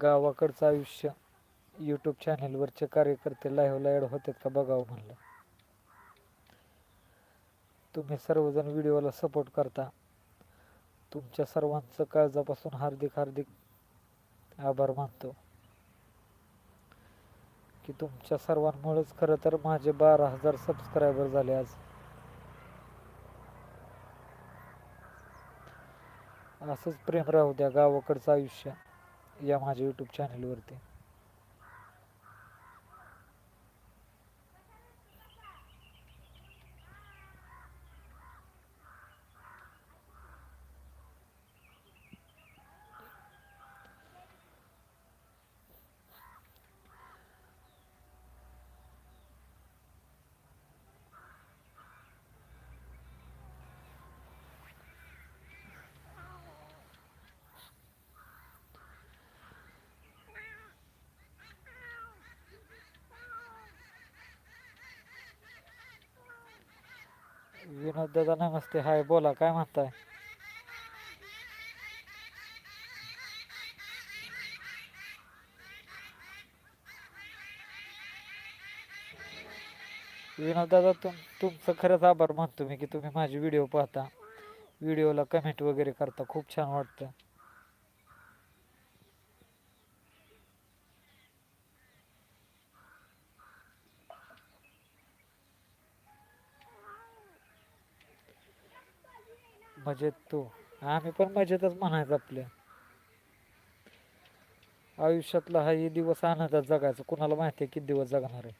गावाकडचं आयुष्य. यूट्यूब चॅनेलवरचे कार्यकर्ते लाईव्ह ॲड होतात का बघावं म्हणलं. तुम्ही सर्वजण व्हिडिओला सपोर्ट करता. तुमच्या सर्वांचं काळजापासून हार्दिक हार्दिक आभार मानतो. की तुमच्या सर्वांमुळेच खरं तर माझे बारा हजार सबस्क्रायबर झाले आज. असंच प्रेम राहू द्या गावाकडचं आयुष्य. या माझ्या यूट्यूब चॅनेलवरती विनोद दादा नमस्ते. हाय बोला काय म्हणताय? विनोद दादा तुम तुमचं खरंच आभार मानतो मी की तुम्ही माझे व्हिडिओ पाहता. व्हिडिओला कमेंट वगैरे करता. खूप छान वाटतं. मजेत तू. आम्ही पण मजेतच म्हणायचं आपल्या. आयुष्यातला हा दिवस आनंदात जगायचा. कुणाला माहिती आहे किती दिवस जगणार आहे?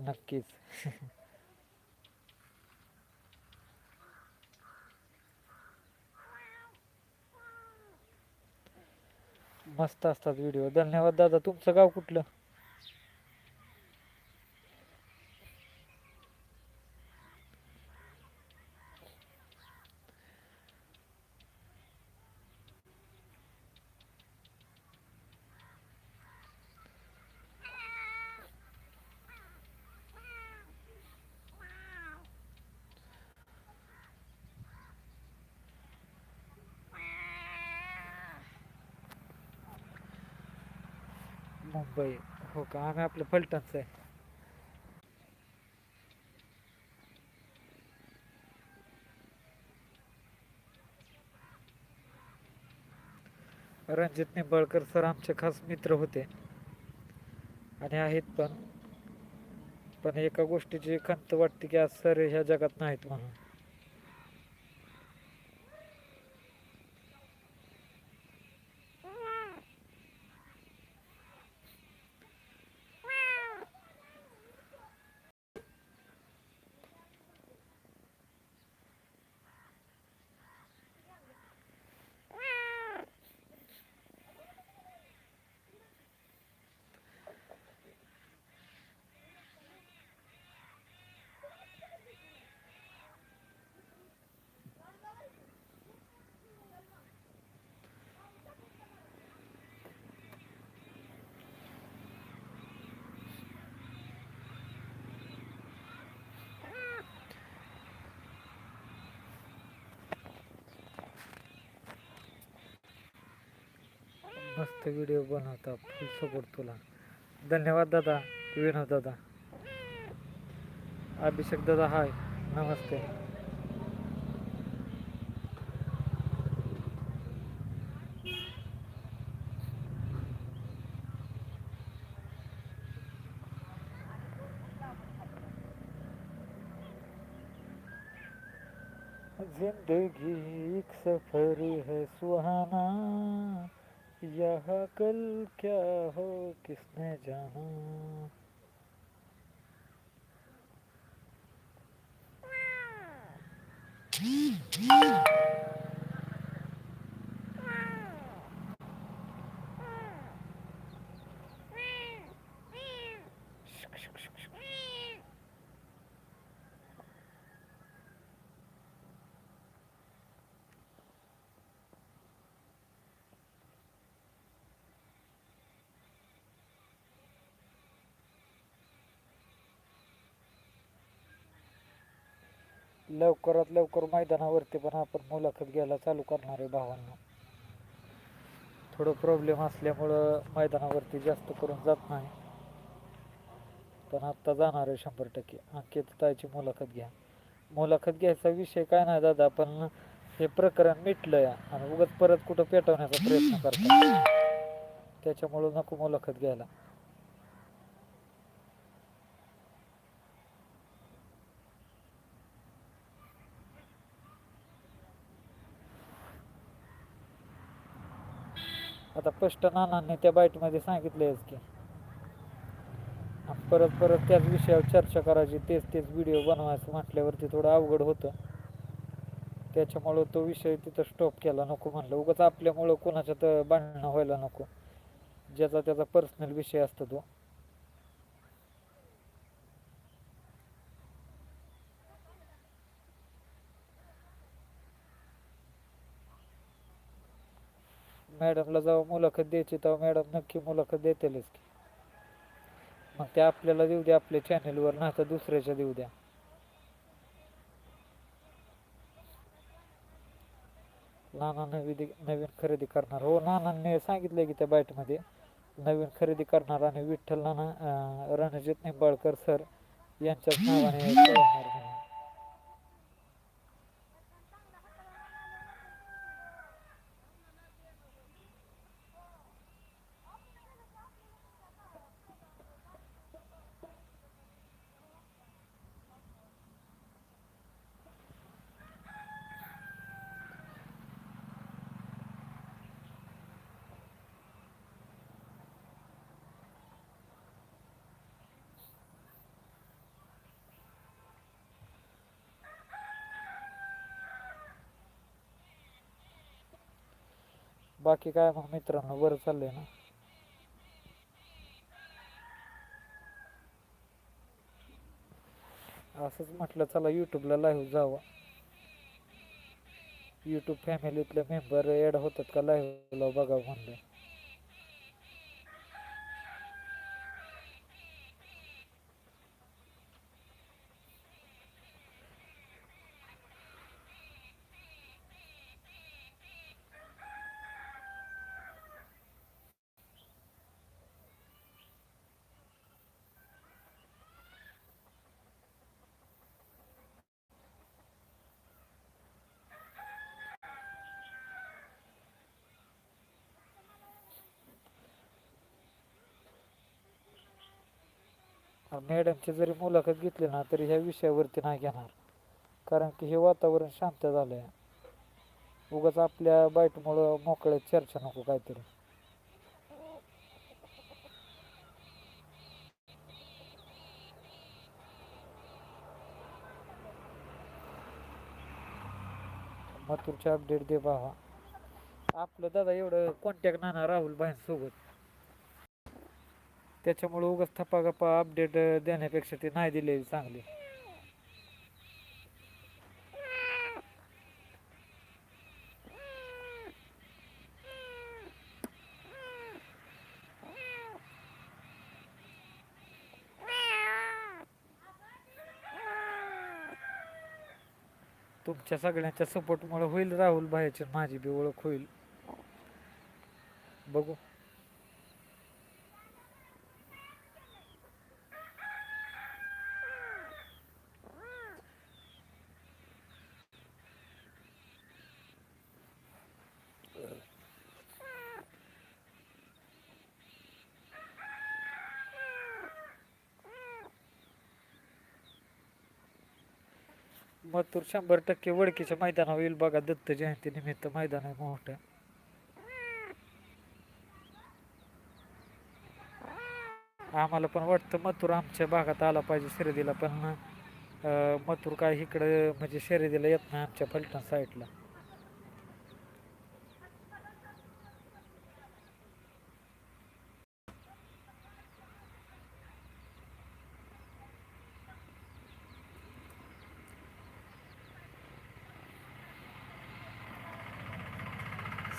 नक्कीच. मस्त असतात व्हिडिओ धन्यवाद दादा. तुमचं गाव कुठलं? मुंबई. हो का? आम्ही आपलं फलटणचं आहे. रणजित निंबाळकर सर आमचे खास मित्र होते. आणि आहेत पण. पण एका गोष्टीची खंत वाटते की आज सर ह्या जगात नाहीत म्हणून. मस्त व्हिडिओ बनवता. फुल सपोर्ट तुला. धन्यवाद दादा. विनोद दादा. अभिषेक दादा हाय नमस्ते. जिंदगी एक सफर है सुहाना। यहाँ कल क्या हो किसने जाना? लवकरात लवकर मैदानावरती पण आपण मुलाखत घ्यायला चालू करणार आहे भावांना. थोडं प्रॉब्लेम असल्यामुळं मैदानावरती जास्त करून जात नाही. पण आत्ता जाणार आहे शंभर टक्के. अंकित ताईची मुलाखत घ्या. मुलाखत घ्यायचा विषय काय नाही दादा पण हे प्रकरण मिटलं या आणि उगाच परत कुठं पेटवण्याचा प्रयत्न करतात. त्याच्यामुळं नको मुलाखत घ्यायला. आता स्पष्ट नानांनी त्या बाईटमध्ये सांगितलंयच की परत परत त्याच विषयावर चर्चा करायची तेच तेच व्हिडिओ बनवायचं म्हटल्यावरती थोडं अवघड होतं. त्याच्यामुळं तो विषय तिथं स्टॉप केला नको म्हणलं. उगाच आपल्यामुळं कोणाच्या तर भांडणं व्हायला नको. ज्याचा त्याचा पर्सनल विषय असतो तो. मॅडमला जेव्हा मुलाखत द्यायची तेव्हा मॅडम नक्की मुलाखत देतीलच की. मग ते आपल्याला देऊ द्या आपल्या चॅनेलवर नाही तर दुसऱ्याच्या देऊ द्या. नाना नवी नवीन खरेदी करणार. हो नानांनी सांगितलंय की त्या बाईटमध्ये नवीन खरेदी करणार आणि विठ्ठल नाना रणजित निंबाळकर सर यांच्याच नावाने पळवणार म्हणून. बाकी काय मग मित्रांनो बरं चाललंय ना. असंच म्हटलं चला यूट्यूबला लाईव्ह जावा. यूट्यूब फॅमिलीतले मेंबर ॲड होतात का लाईव्हला बघा म्हणलं. मॅडमची जरी मुलाखत घेतली ना तरी ह्या विषयावरती नाही घेणार. कारण की हे वातावरण शांत झालं आहे उगाच आपल्या बाईटमुळं मोकळ्यात चर्चा नको काहीतरी. मथुरचे अपडेट दे बाबा आपलं दादा एवढं कॉन्टॅक्ट नाही ना राहुल भाईंसोबत त्याच्यामुळे उगाच थपागपा गप्पा अपडेट देण्यापेक्षा ते नाही दिलेली चांगली. तुमच्या सगळ्यांच्या सपोर्टमुळे होईल राहुल भाईची माझी बी ओळख होईल. बघू. मथुर शंभर टक्के वडकीच्या मैदानावर येईल बघा दत्त जयंती निमित्त मैदान आहे मोठं. आम्हाला पण वाटतं मथुर आमच्या भागात आला पाहिजे शर्यतीला पण मथुर काय इकडं म्हणजे शर्यतीला येत नाही आमच्या फलटण साईडला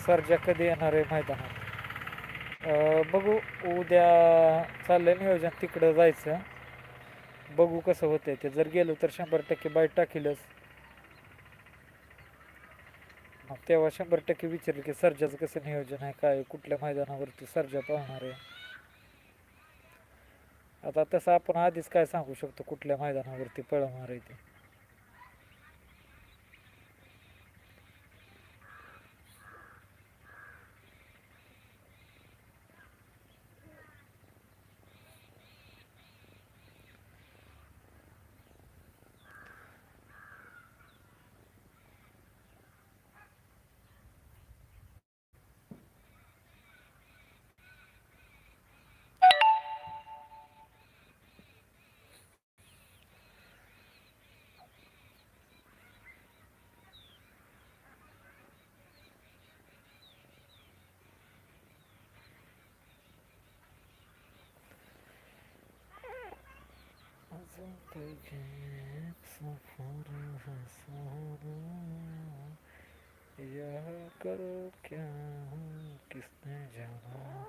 सर्जा कधी येणार आहे मैदानात? बघू. उद्या चाललं नियोजन तिकडं जायचं. बघू कसं होतंय ते. जर गेलो तर शंभर टक्के बाईट टाकीलच. मग तेव्हा शंभर टक्के विचारलं की सर्जाचं कसं नियोजन आहे काय कुठल्या मैदानावरती सर्जा पाहणार आहे. आता तसं आपण आधीच काय सांगू शकतो कुठल्या मैदानावरती पळवणार आहे ते. क्या किसने जाना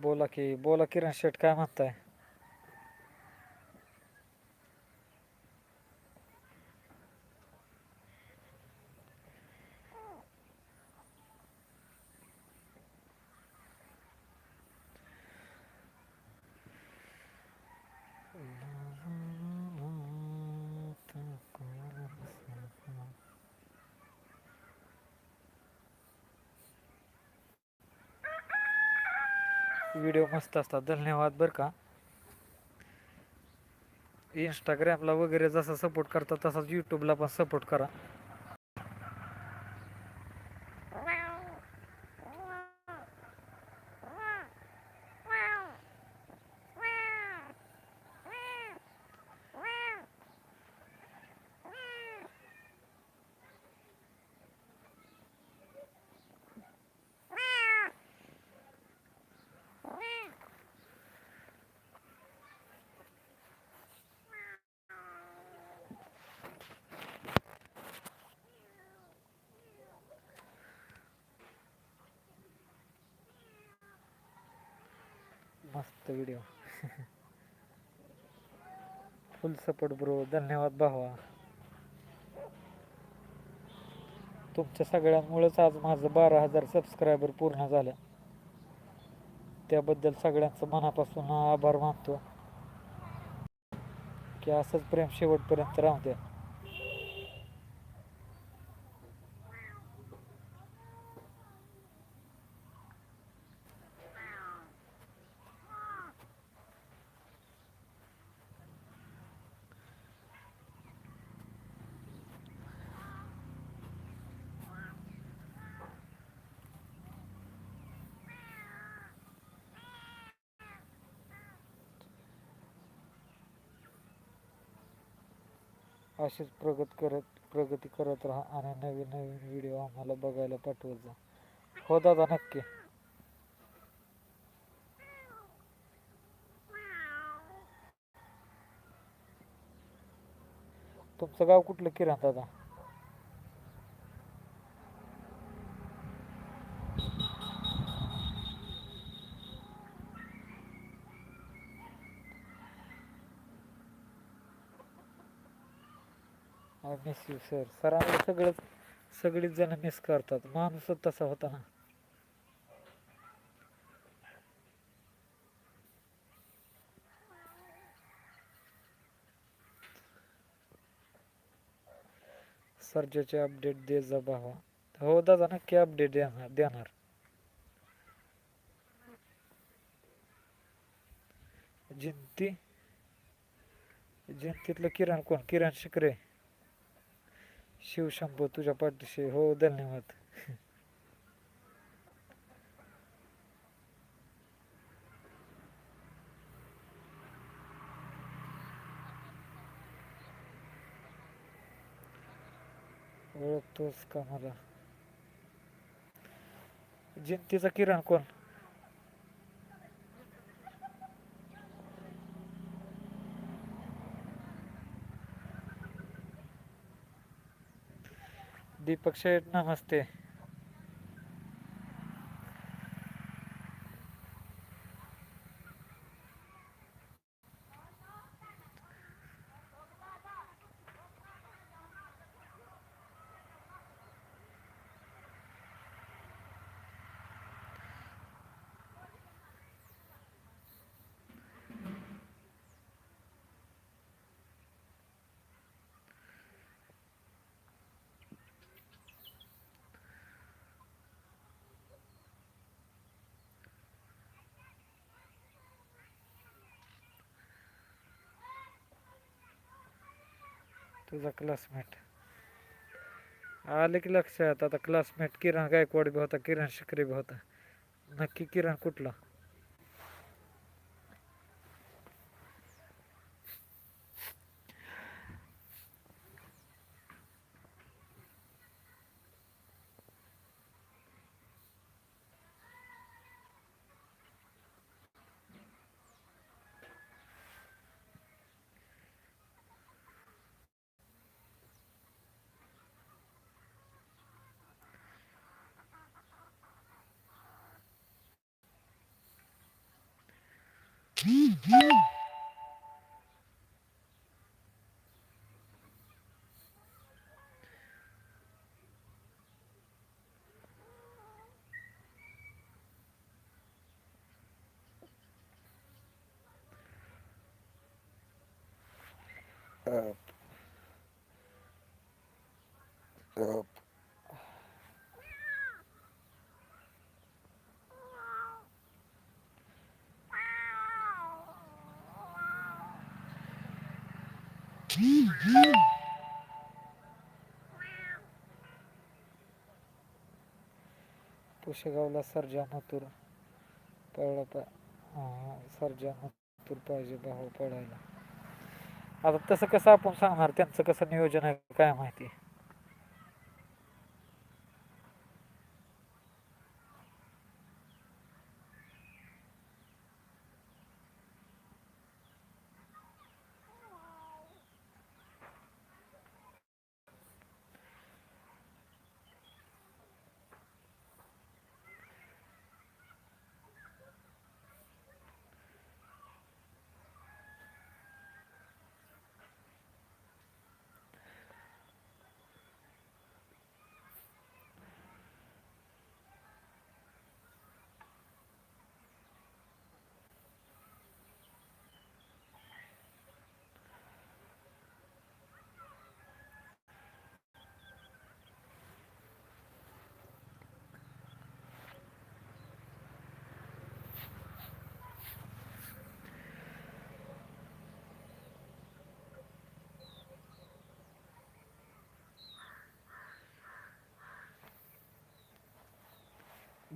बोला की बोला किरण शेट काय म्हणताय व्हिडिओ मस्त असतात. धन्यवाद बरं का. इंस्टाग्रामला वगैरे जसा सपोर्ट करता तसाच यूट्यूबला पण सपोर्ट करा. मस्त व्हिडिओ फुल सपोर्ट ब्रो धन्यवाद भावा. तुमच्या सगळ्यांमुळेच आज माझं बारा हजार सबस्क्रायबर पूर्ण झालं त्याबद्दल सगळ्यांचं मनापासून आभार मानतो. की असंच प्रेम शेवटपर्यंत राहू द्या. अशीच प्रगत करत प्रगती करत राहा आणि नवीन नवीन व्हिडिओ आम्हाला बघायला पाठवत जा. हो दादा नक्की. तुमचं गाव कुठलं? किरण दादा. मिस यू सर सरांना सगळं सगळीच जण मिस करतात. माणूसच तसा होता ना. सर्जाचे अपडेट दे जा भावा. हो दादा नक्की अपडेट देणार देणार. जिंती. जिंतीतलं किरण कोण? किरण शिकरे. शिवशंभू तुझ्या पाठीशी. हो धन्यवाद. ओळखतोस का मला? जिंतीचा किरण कोण? दीपक शेठ नमस्ते. तुझा क्लासमेट आले की लक्षात आता क्लासमेट किरण गायकवाड बी होता किरण शिकरे बी होता. नक्की किरण कुठला? पुशेगावला सर्जा मथुर पळला पा हा, सर्जा पाहिजे भाऊ पळायला आता तसं कसं आपण सांगणार? त्यांचं कसं नियोजन आहे काय माहिती?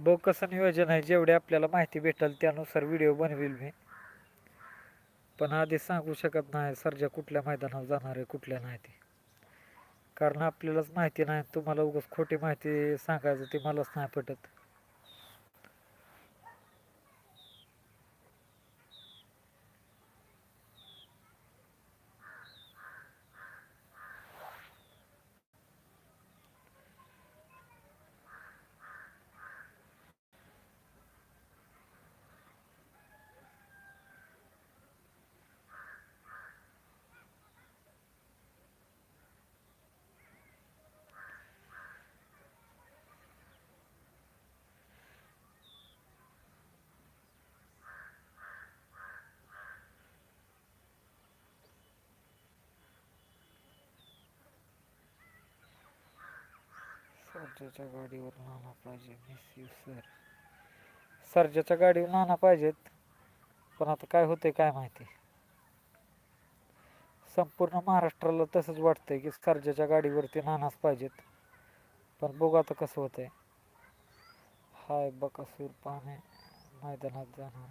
बघ कसं नियोजन आहे जेवढे आपल्याला माहिती भेटेल त्यानुसार व्हिडिओ बनवेल मी. पण आधी सांगू शकत नाही सर्जा कुठल्या मैदानावर जाणार आहे कुठल्या नाही ते. कारण आपल्यालाच माहिती नाही तुम्हाला उगाच खोटी माहिती सांगायचं ते मलाच नाही पटत. सर्जाच्या गाडीवर नाना पाहिजे. मिस यू सर सर्जाच्या गाडीवर नाना पाहिजेत. पण आता काय होतंय काय माहिती? संपूर्ण महाराष्ट्राला तसंच वाटतंय की सर्जाच्या गाडीवरती नानाच पाहिजेत. पण बघू आता कसं होतंय. हाय बकासूर पाहणे मैदानात जाणार.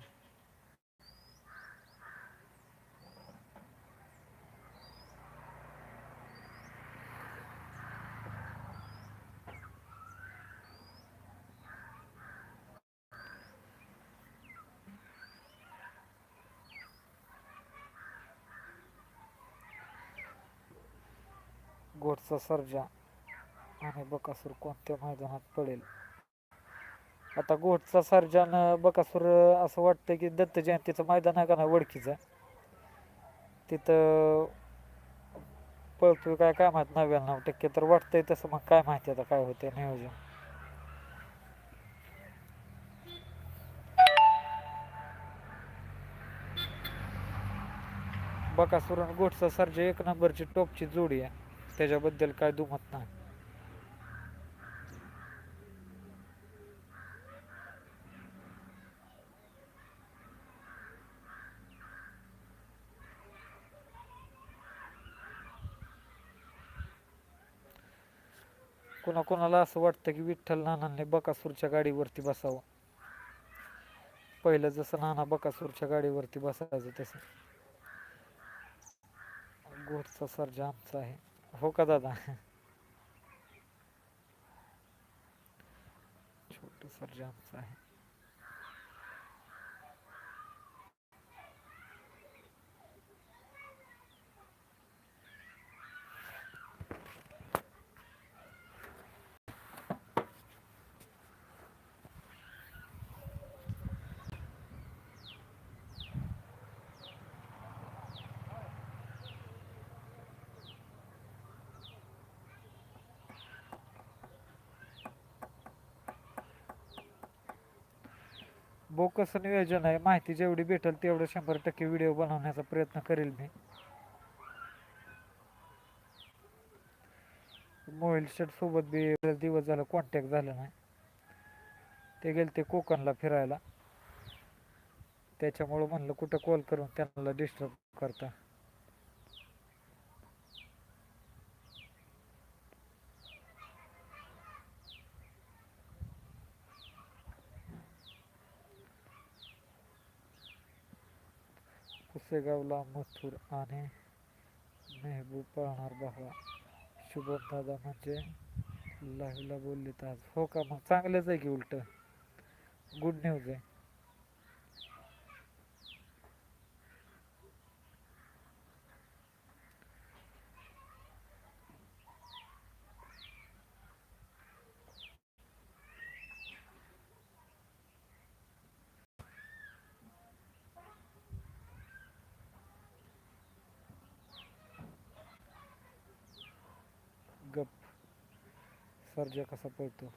गोडचा सर्जा. आणि बकासूर कोणत्या मैदानात पडेल? आता गोडचा सर्जा बकासूर असं वाटतं की दत्त जयंतीचं मैदान आहे का ना वडकीचं? तिथं पळतोय काय काय माहीत? नव्याण्णव टक्के तर वाटतंय तसं. मग काय माहिती आता काय होते नियोजन? बकासूर आणि घोटचा सर्जा एक नंबरची टोपची जोडी आहे. त्याच्याबद्दल काय दुमत नाही. कुणाकुणाला असं वाटतं की विठ्ठल नानांनी बकासूरच्या गाडीवरती बसावं. पहिलं जसं नाना बकासूरच्या गाडीवरती बसायचं तसं. गोडचा सर्जा आमचा आहे. हो का दादा? छोटस आहे. बोकस नियोजन आहे. माहिती जेवढी भेटेल तेवढं शंभर टक्के व्हिडिओ बनवण्याचा प्रयत्न करेल मी. मोबाईल सोबत बी दिवस झालं कॉन्टॅक्ट झालं नाही. ते गेले ते कोकणला फिरायला. त्याच्यामुळं म्हणलं कुठं कॉल करून त्यांना डिस्टर्ब करता. पुसेगावला मथुर आणि मेहबूब पाळणार भावा शुभम दादा म्हणजे लाईव्हला बोललेत आज. हो का मग? चांगलंच आहे की उलट. गुड न्यूज आहे. सर्जा कसा पळतो.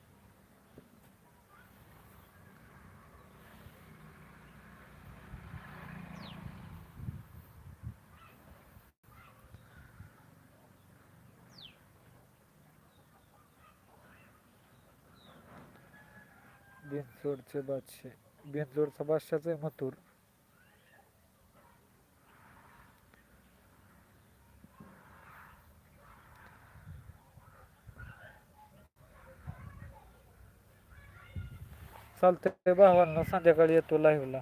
बिनजोडचे बादशे बिनजोडचा बादशाच आहे मथुर. चालतंय भावांना संध्याकाळी येतो लाईव्हला